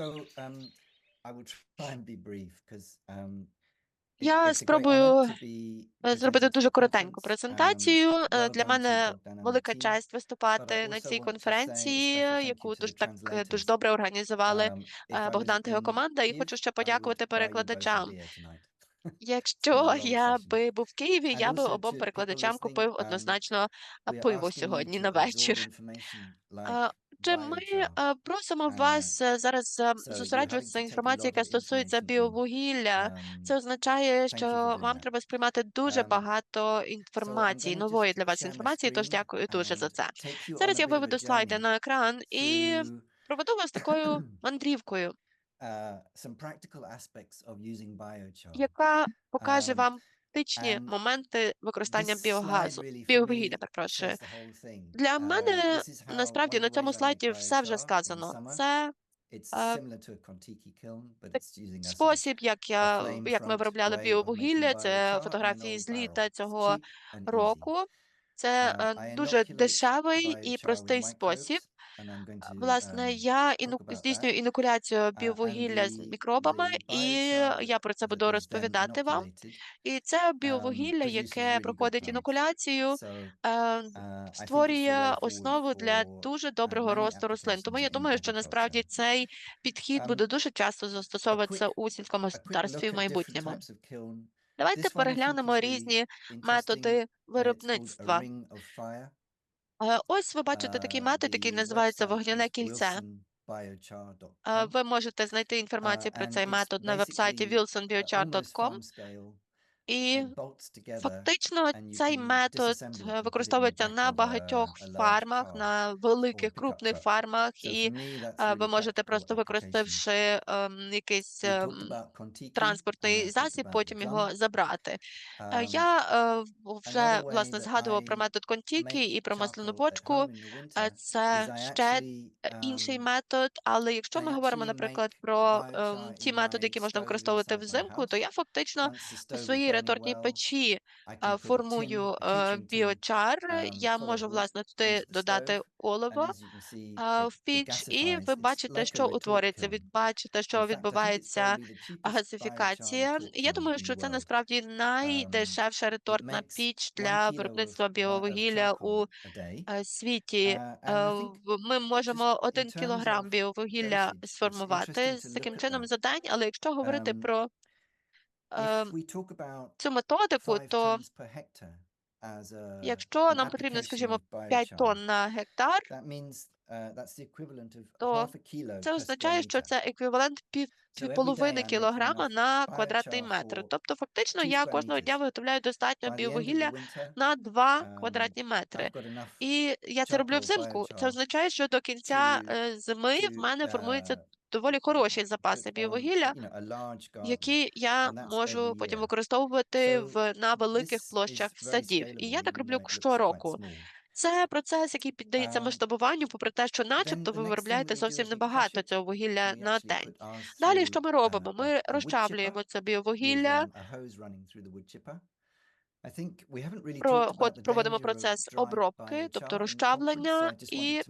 So, um, I will try and be brief because um, Я спробую е, зробити дуже коротеньку. Um, презентацію. Е, Для мене велика честь виступати на цій конференції, яку дуже так е, дуже добре організували Um, е, Богдан та його команда. І хочу ще подякувати перекладачам. Якщо я би був в Києві, я би обом перекладачам купив um, однозначно е, пиво сьогодні на вечір. Е, Чи ми е, просимо Uh, вас е, зараз е, зосереджуватися на інформації, яка стосується біовугілля? Це Um, означає, що вам треба сприймати дуже Um, багато інформації, нової для вас інформації, тож дякую дуже за це. you on Зараз я виведу слайди на екран і проведу вас такою мандрівкою, яка покаже вам практичні моменти використання біогазу, біовугілля, перепрошую. Для Uh, мене насправді на цьому слайді все вже сказано. Це е, спосіб, як я як ми виробляли біовугілля. Це фотографії з літа цього року. Це Uh, е, дуже дешевий і простий спосіб. Власне, um, я іну... здійснюю інокуляцію біовугілля з мікробами, і я про це буду розповідати вам. І це біовугілля, яке проходить інокуляцію, So е, uh, створює основу для дуже доброго росту рослин. Тому я думаю, що насправді цей підхід Um, буде дуже часто застосовуватися у сільському господарстві в майбутньому. Давайте переглянемо різні методи Uh, виробництва. ring of fire. Е, Ось ви бачите такий Uh, метод, який називається вогняне кільце. Е, Ви можете знайти інформацію про цей метод на вебсайті wilsonbiochar.com. І фактично цей метод е, використовується на багатьох фармах, на великих крупних фармах, і е, ви можете просто використавши ем, якийсь ем, транспортний засіб, потім його забрати. Е, Um, Я вже власне згадував про метод Контікі make і про масляну бочку. Це ще інший um, метод. Але якщо ми говоримо, наприклад, про ем, ті методи, які можна використовувати взимку, то я фактично у своїй burning печі е, формую е, біочар. um, Я можу власне туди додати е, it, в піч, і ви бачите, що утворюється. Ви бачите, що відбувається газифікація. Я думаю, що це насправді Um, найдешевша ретортна піч для виробництва біовугілля у е, світі. Uh, Е, Ми можемо один кілограм біовугілля сформувати з таким чином that. за день. Але якщо говорити Um, про е, if we talk about цю методику, то якщо нам потрібно, скажімо, of 5 тонн на гектар, uh, то це означає, що це еквівалент пів половини кілограма на квадратний метр. Тобто, фактично, я кожного дня виготовляю достатньо біовугілля на 2 um, квадратні метри. І я це роблю взимку. Це означає, що до кінця е, зими в мене формуються uh, доволі хороші запаси on біовугілля, які я можу потім використовувати в на великих площах садів. І я так роблю щороку. Це процес, який піддається Um, масштабуванню, попри те, що начебто ви виробляєте зовсім небагато цього вугілля на день. Далі, що ми робимо? Ми розчавлюємо це біовугілля, проход- проводимо процес обробки, тобто розчавлення, і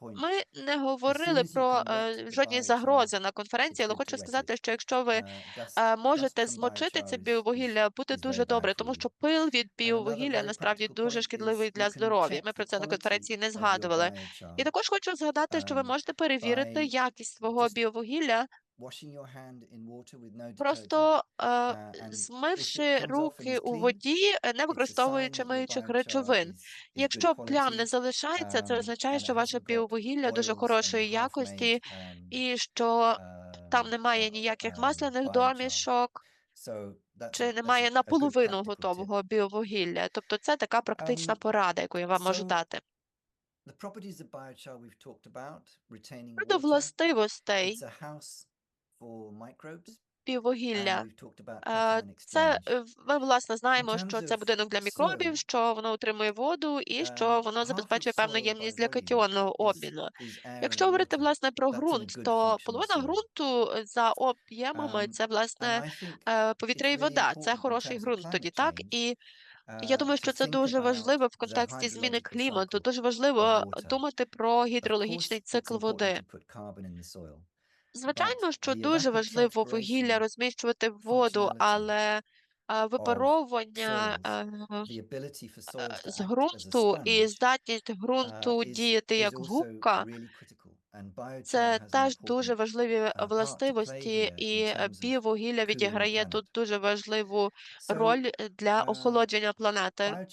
ми не говорили про е, жодні загрози на конференції, але хочу сказати, що якщо ви Uh, е, можете змочити це біовугілля, буде дуже добре, тому що пил від біовугілля насправді дуже шкідливий для здоров'я. Ми про це на конференції не згадували. І також хочу згадати, що ви um, можете перевірити якість свого біовугілля Просто е, Uh, змивши руки у воді, е, не використовуючи миючих речовин. Якщо плям не залишається, це um, означає, що ваше біовугілля дуже хорошої якості, um, і що там um, немає uh, ніяких масляних домішок, чи немає наполовину готового біовугілля. Тобто це така практична Um, порада, яку я вам можу дати. Щодо властивостей about Е, Це е, ми власне знаємо, що це будинок для мікробів, що воно утримує воду і що um, воно забезпечує певну ємність для катіонного обміну. Якщо говорити власне про ґрунт, то половина ґрунту е, за об'ємами Um, це власне повітря і вода. Це хороший ґрунт тоді, так? І я uh, думаю, що це дуже важливо в контексті зміни клімату. Дуже важливо думати про гідрологічний цикл води. Звичайно, що дуже важливо вугілля розміщувати в воду, але випаровування е, to з ґрунту і здатність uh, ґрунту діяти як губка, це теж дуже важливі uh, властивості, і е, біовугілля відіграє тут дуже важливу роль е, для uh, охолодження планети.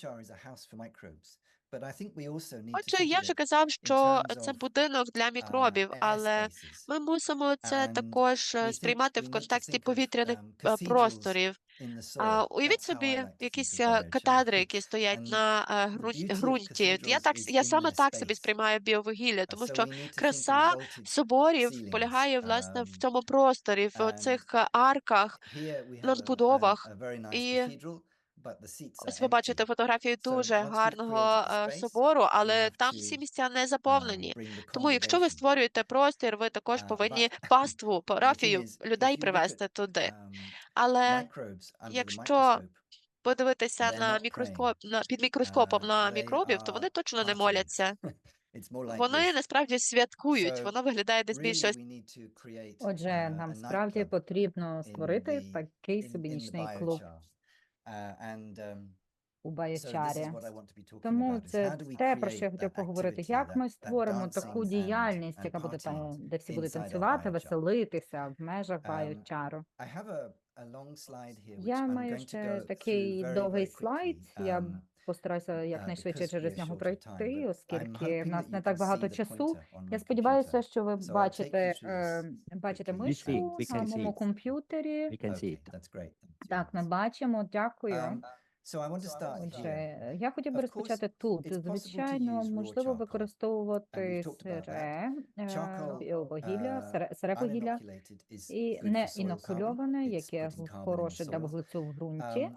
Отже, я вже казав, що це будинок для uh, мікробів, але ми мусимо це також е, сприймати в контексті повітряних um, е, просторів. уявіть собі якісь е, катедри, які стоять на е, ґрунті. Я так я саме так собі сприймаю біовугілля, Uh, тому що краса соборів полягає власне в Um, цьому просторі, в е, арках, um, надбудовах. І ось ви бачите фотографію дуже гарного е, собору, але там всі місця не um, заповнені. Тому, якщо ви створюєте простір, ви також Uh, повинні паству, парафію людей привести туди. um, Але якщо подивитися на мікроскоп на під мікроскопом Uh, на мікробів, то вони точно не моляться. Вони насправді святкують. Воно виглядає десь більше Отже, uh, нам справді потрібно створити такий собі нічний клуб and um, у so this is Байочарі. what I want to be talking Тому це те, про що я хотів поговорити. Як ми створимо таку діяльність, яка буде там, де всі будуть танцювати, веселитися в межах Um, which Я маю ще такий довгий слайд. Я Um, постараюся uh, якнайшвидше через нього пройти, оскільки в нас не так багато часу. Я сподіваюся, що ви бачите, е, бачите мишку моєму see. комп'ютері. Так, ми бачимо. Дякую. Um, Отже, я хотів би розпочати тут. Звичайно, можливо використовувати сире е, uh, сире, вугілля і не інокульоване, яке хороше для вуглецю в ґрунті.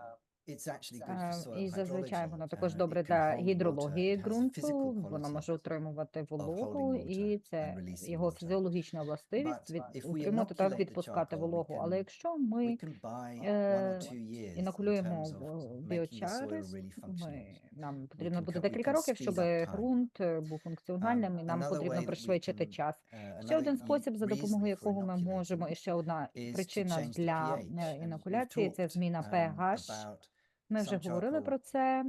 Um, Е, І зазвичай воно також Uh, добре для гідрології ґрунту, воно quality може утримувати вологу, і це його фізіологічна властивість від утримувати та відпускати вологу. Але якщо ми е, the біочари, ми, нам потрібно буде декілька років, щоб ґрунт е, був функціональним, і нам потрібно пришвидшити час. uh, Ще один e- спосіб, за допомогою якого ми можемо, і ще одна причина для е, інокуляції це зміна um, pH. Ми вже говорили про це.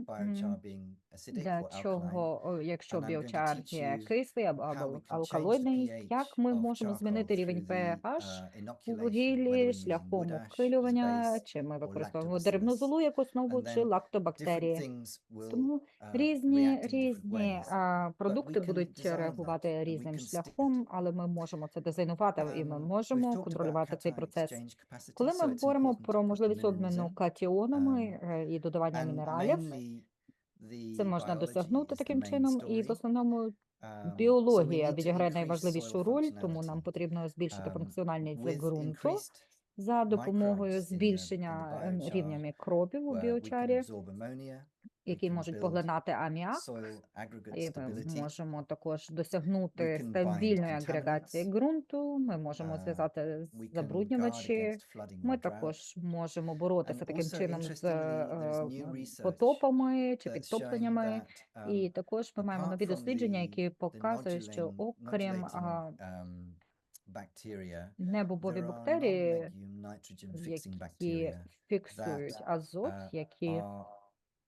Для чого, якщо And I'm going to біочар teach є you кислий або, або алкалоїдний, як ми можемо змінити рівень pH uh, у вугіллі шляхом обхилювання, чи ми використовуємо деревну золу як основу, чи лактобактерії. Тому uh, різні різні продукти будуть реагувати різним шляхом, але ми можемо це дизайнувати, і ми Um, можемо контролювати цей процес. Коли ми говоримо про можливість обміну катіонами Um, е, і додавання мінералів, це можна досягнути таким чином, і в основному Um, біологія відіграє найважливішу роль, тому нам потрібно збільшити Um, функціональність ґрунту за допомогою збільшення ем, рівня мікробів у біочарі, які можуть поглинати аміак. І ми можемо також досягнути стабільної агрегації ґрунту. Ми можемо Uh, зв'язати забруднювачі. Ми також можемо боротися таким чином з е, потопами чи підтопленнями. І um, також ми маємо нові дослідження, які показують, що окрім um, небобові бактерії, які фіксують азот, uh, які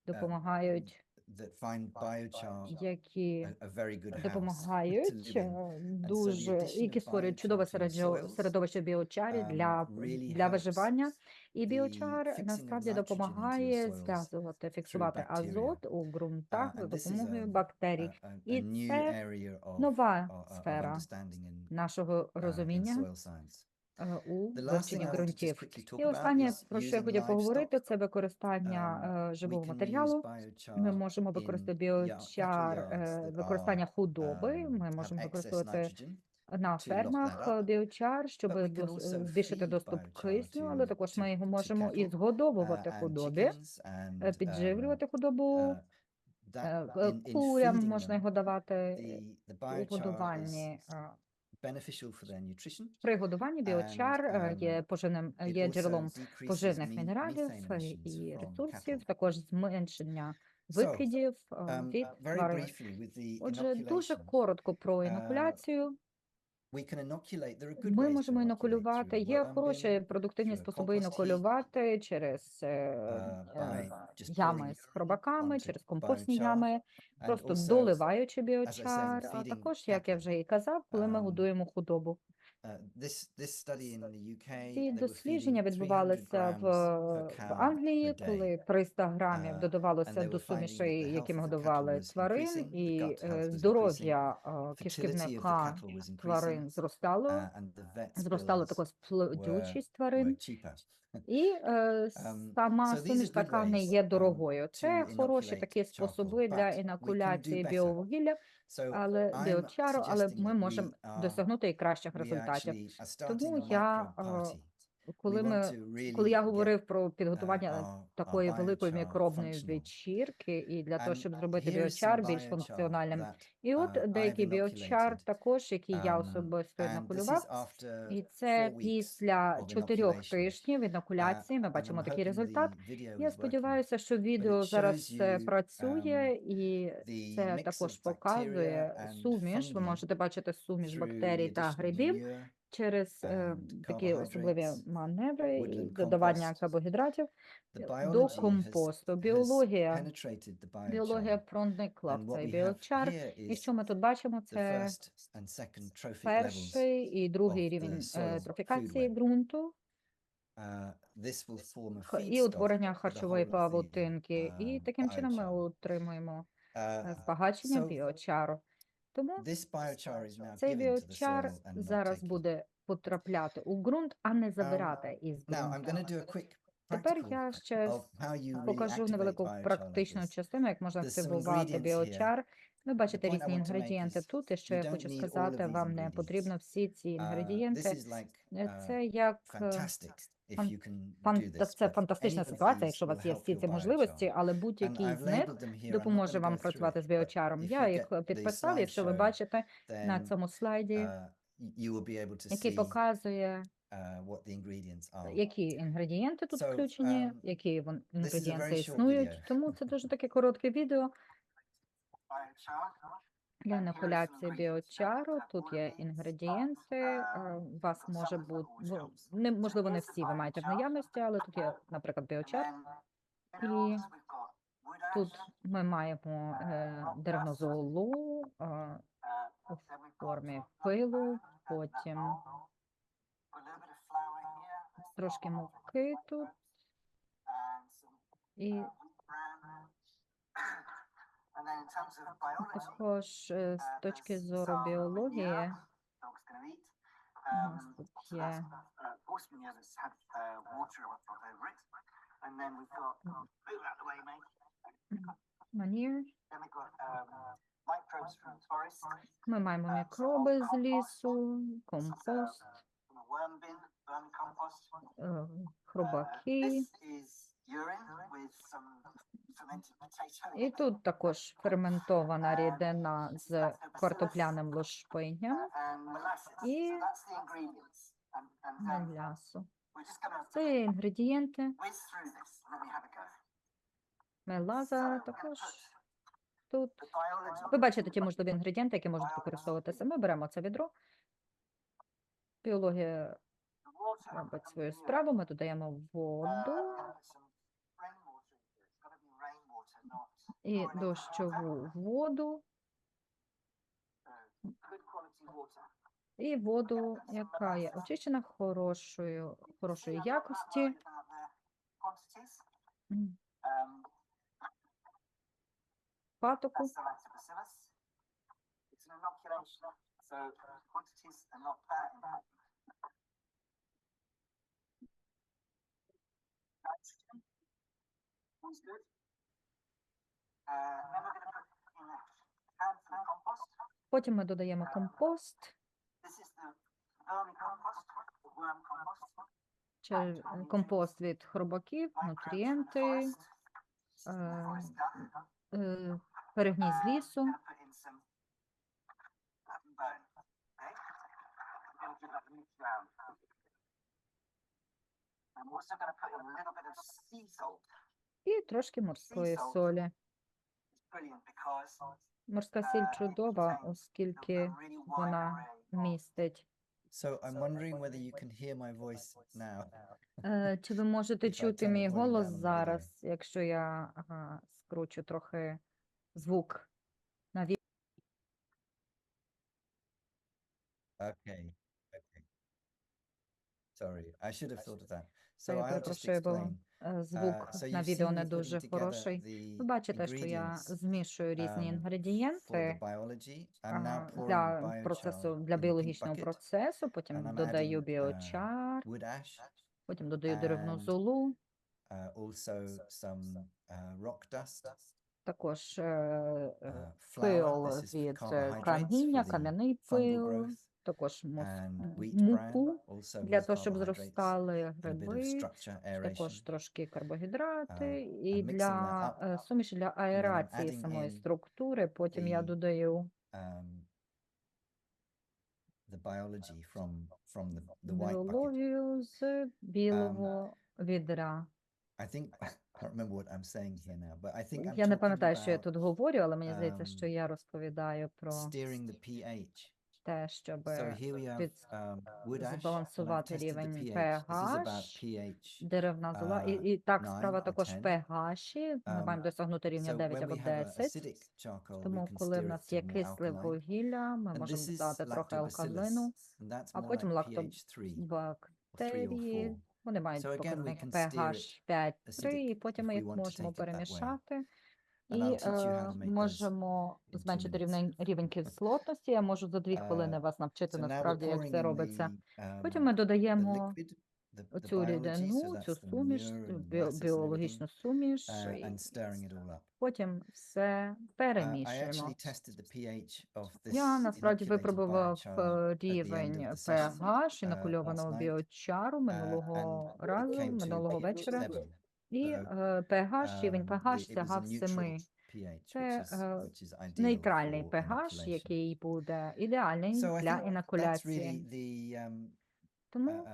допомагають, that find biochar які a, a very good допомагають е, дуже, які створюють чудове середовище біочарі um, для, для виживання. І біочар насправді допомагає зв'язувати, фіксувати азот у ґрунтах Uh, за допомогою бактерій. І це нова of сфера нашого uh, розуміння у last thing вивченні ґрунтів. І останнє, про що я хотів поговорити, це використання Um, е, we живого матеріалу. Ми можемо використати біочар, е, використання худоби. um, Ми можемо використовувати на фермах е, біочар, щоб е, збільшити доступ кисню, але також ми його можемо і згодовувати uh, худобі, е, and, um, підживлювати худобу. uh, е, е, Курям можна його давати у biochar При годуванні біочар е, um, є поживним, е, є джерелом поживних мінералів е, і ресурсів, також зменшення викидів е, Um, від тварин. the Отже, дуже коротко про е, інокуляцію. Ми можемо інокулювати. Є хороші продуктивні способи інокулювати через е, uh, е, ями з пробаками, хробаками, через компостні ями, просто доливаючи біочар, а також, як я вже і казав, коли ми um, годуємо худобу. Uh, this this study in the UK, Ці дослідження feeding 300 відбувалися в, в Англії, коли 300 грамів Uh, додавалося до сумішей, якими годували тварин, і е, здоров'я е, кишківника тварин зростало, uh, зростала також плодючість тварин. І е, Um, сама суміш така не є um, дорогою. Це хороші такі способи для інокуляції біовугілля, але біочару, але ми можемо досягнути і кращих результатів. Тому я, Коли ми коли я говорив про підготування такої великої мікробної вечірки, і для того, щоб зробити біочар більш функціональним. І от uh, деякий біочар також, який я Um, особисто інокулював. І це після чотирьох тижнів Uh, інокуляції. Ми бачимо такий результат. Я сподіваюся, що відео зараз е, працює, і це також показує суміш. Ви можете бачити суміш бактерій та грибів через е, такі особливі маневри і додавання карбогідратів до компосту. Біологія, біологія проникла в цей біочар. І що ми тут бачимо, це перший і другий рівень е, трофікації ґрунту Uh, і утворення харчової whole павутинки. І uh, таким чином ми отримуємо е, Uh, збагачення біочару. Тому цей біочар зараз буде потрапляти у ґрунт, а не забирати із ґрунту. Тепер я ще покажу невелику практичну частину, як можна активувати біочар. Ви бачите різні інгредієнти тут, і що я хочу сказати, вам не потрібно всі ці Uh, інгредієнти. Е, uh, Це як е, це фантастична ситуація, якщо у вас є всі ці можливості, але будь-який з них допоможе вам працювати з біочаром. Я їх підписав, якщо ви бачите на цьому слайді, uh, який показує, які інгредієнти тут включені, um, які інгредієнти існують. Тому це дуже таке коротке відео для інокуляції біочару. Тут є інгредієнти. У вас може бути ну, не можливо, не всі ви маєте в наявності, але тут є, наприклад, біочар. І Тут ми маємо е, е, у формі пилу, потім трошки муки тут і також е, з точки зору біології у нас тут є манір. Ми маємо мікроби з лісу, компост, е, хробаки. І тут також ферментована рідина з картопляним лушпинням і мелясу. Це інгредієнти. Мелаза також тут. Ви бачите ті можливі інгредієнти, які можуть використовуватися. Ми беремо це відро. Біологія робить свою справу. Ми додаємо воду і дощову воду, і воду, яка є очищена хорошою, хорошої якості. Патоку. That's the lactobacillus. It's an inoculation, so quantities are not that important. Nitrogen. Always good. Потім ми додаємо компост, чи е, компост від хробаків, нутрієнти, е, е, перегній з Uh, лісу. і трошки морської солі. Морська uh, сіль чудова, оскільки вона містить. So I'm wondering whether you can hear my voice now. Е, Чи ви можете чути мій голос зараз, якщо я скручу трохи звук на ві... Okay. Okay. Sorry, I should have thought of that. So я перепрошую, бо е, звук Uh, на відео не дуже хороший. Ви бачите, що я змішую різні um, інгредієнти для процесу, для біологічного процесу, потім додаю uh, біочар, потім додаю деревну золу, uh, uh, також е, uh, е, пил від е, каміння, кам'яний пил, також муку для того, щоб зростали гриби, також трошки карбогідрати, Um, і для е, суміші для аерації самої структури. Потім я додаю um, біологію з білого відра. Я не пам'ятаю, що я тут говорю, але мені здається, що um, я розповідаю про steering the pH. Те, щоб під- um, збалансувати рівень pH. Деревна зола. І, uh, і так, 9 справа також в 10. pH. Ми Um, маємо досягнути рівня So 9 when або we have a 10. acidic charcoal, we Тому, коли в нас є кисле вугілля, ми можемо додати трохи алкалину. а потім like лакто- pH 3 or 3 or Бактерії, 4. вони мають So again, we can steer pH it 5-3, і потім ми їх можемо перемішати. І е, можемо зменшити рівень, рівень кислотності. Я можу за дві хвилини Uh, вас навчити насправді, як це робиться. Потім um, ми додаємо оцю so рідину, цю суміш, біологічну суміш, uh, потім все Uh, перемішуємо. Я насправді випробував е, рівень pH uh, night, біочару uh, минулого разу, минулого вечора. 7. І е, pH, рівень um, pH сягав 7. Це, е, Нейтральний pH, який буде ідеальний для інокуляції. Тому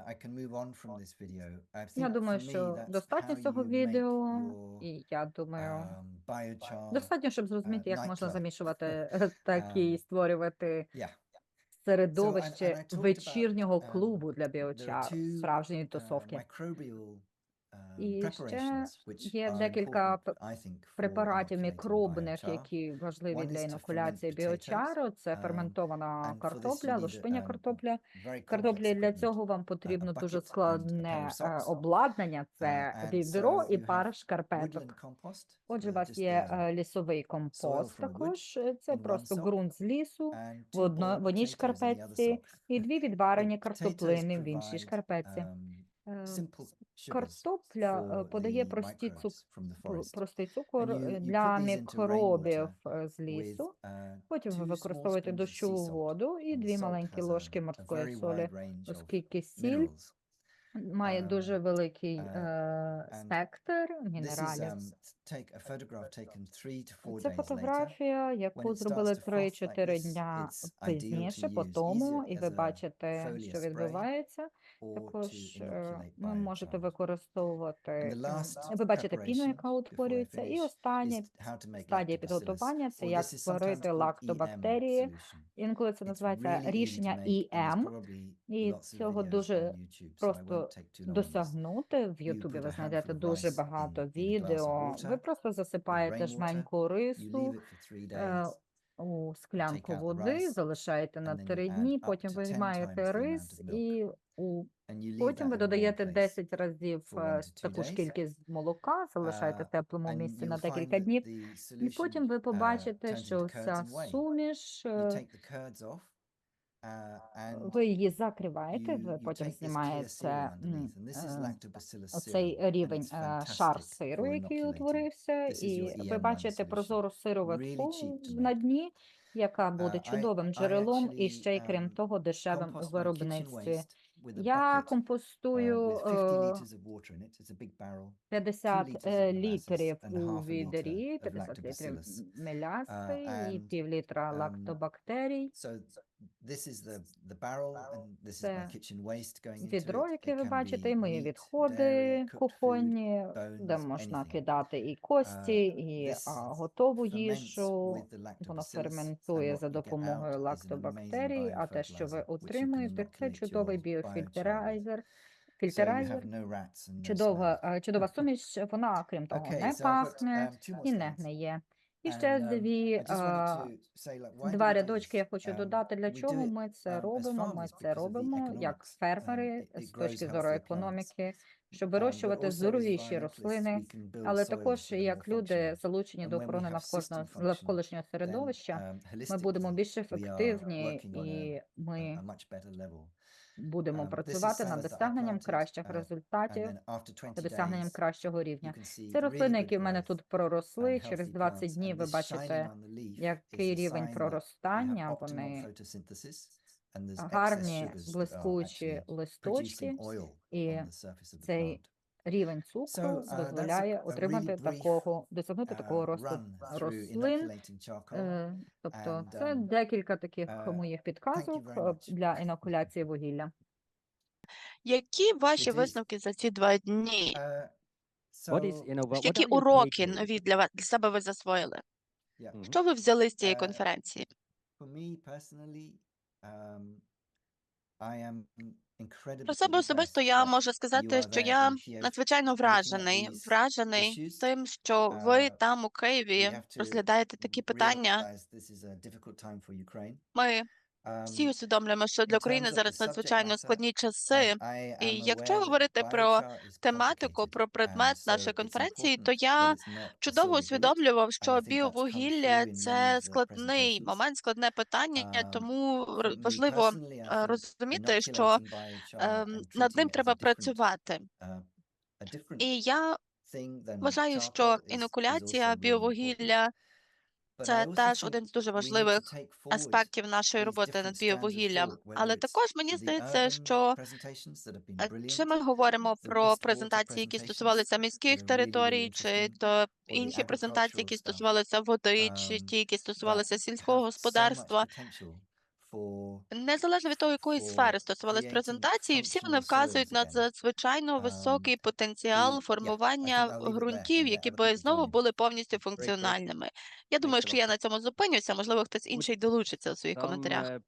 uh. Я думаю, що достатньо цього відео, і я думаю, um, достатньо, щоб зрозуміти, як можна замішувати е, такі, Um, створювати середовище вечірнього um, клубу для біочар, справжньої uh, тусовки. Um, І ще є декілька Препаратів мікробних, які важливі для інокуляції біочару, це um, ферментована картопля, лушпиня um, картопля. Картоплі для цього вам потрібно дуже складне е, socks. обладнання. Це and відро і пара шкарпеток. Отже, у вас є um, е, лісовий компост також. е, Це просто ґрунт з лісу в, одно, в одній шкарпетці і дві відварені картоплини в іншій шкарпетці. Um, Е, Картопля е, подає прості цук, простий цукор е, для мікробів з лісу. uh, Потім ви використовуєте дощову воду і дві маленькі ложки морської солі, оскільки сіль має um, дуже великий uh, спектр мінералів. Um, Це фотографія, яку зробили starts to frost like 3-4 this, дня пізніше по тому, і ви бачите, що відбувається. Також е, ви можете використовувати, ви бачите піну, яка утворюється, і остання стадія підготування це як створити лактобактерії. Інколи це називається рішення probably І цього дуже просто. Досягнути в Ютубі ви знайдете дуже багато відео. Ви просто засипаєте жменьку рису е, у склянку води, залишаєте на три дні, потім виймаєте рис і у потім ви додаєте place. 10 разів е, таку ж кількість молока, залишаєте в Uh, теплому місці на декілька днів. І потім ви uh, побачите, що ця суміш, ви її закриваєте, ви потім знімаєте е, and рівень е, шар сиру, який утворився, і ви EM1 бачите прозору сироватку на дні, яка буде Uh, чудовим джерелом і ще й крім um, того дешевим у виробництві. Я uh, компостую with 50 е, liters of water in it. It's a big barrel. 50 liters е, of molasses літрів у of 50 літрів меляси і пів літра um, лактобактерій. So this is the the barrel, and this is my Це kitchen waste going into Відро, it. яке It ви can бачите, be і мої meat, відходи dairy, cooked food, кухонні, де можна anything. кидати і кості, і this а, готову ferments їжу. with the Воно ферментує за what you get допомогою out is an amazing лактобактерій, а те, що ви biofertilizer, which you can отримуєте, це чудовий your biochar with. біофільтрайзер. So you Фільтрайзер, have no rats and no чудова, smell. е, чудова суміш, вона, крім того, Okay, не so I've got, пахне um, two more і не slides. гниє. І ще um, дві, два рядочки я хочу Um, додати, для чого ми це um, робимо. Ми це робимо як. Um, фермери з точки зору економіки, щоб Um, вирощувати здоровіші рослини, але також як люди залучені до охорони навколишнього навколишнього середовища, um, ми будемо більш ефективні і ми будемо Um, працювати над досягненням кращих uh, результатів then after 20 та досягненням кращого рівня. Це рослини, які в мене тут проросли. Через healthy 20 plants. днів ви бачите, який рівень проростання. Вони гарні, блискучі листочки, і цей. Рівень цукру So, uh, дозволяє отримати такого, досягнути Uh, такого росту рослин. Е, Тобто це um, декілька таких uh, моїх підказок е, для інокуляції вугілля. Які ваші висновки за ці два дні? Uh, Які уроки нові для вас для себе ви засвоїли? Mhm. Що ви взяли з цієї конференції? Um, Про себе особисто я можу сказати, що я надзвичайно вражений, вражений тим, що ви Uh, там у Києві розглядаєте такі питання. Ми всі Um, усвідомлюємо, що для України зараз надзвичайно складні часи. І якщо говорити про тематику, про предмет нашої конференції, то я чудово усвідомлював, що біовугілля це складний момент, складне питання, Um, тому важливо е, розуміти, що ем, над ним треба працювати. uh, І я вважаю, що інокуляція біовугілля це теж один з дуже важливих аспектів нашої роботи над біовугіллям. Але також мені здається, що been е, чи ми говоримо про презентації, які стосувалися міських територій, чи то інші презентації, які стосувалися води, чи um, ті, які стосувалися сільського господарства. Незалежно від того, якої сфери стосувалися презентації, всі вони вказують на надзвичайно високий потенціал формування ґрунтів, які би знову були повністю функціональними. Я думаю, що я на цьому зупинюся. Можливо, хтось інший долучиться у своїх коментарях. uh,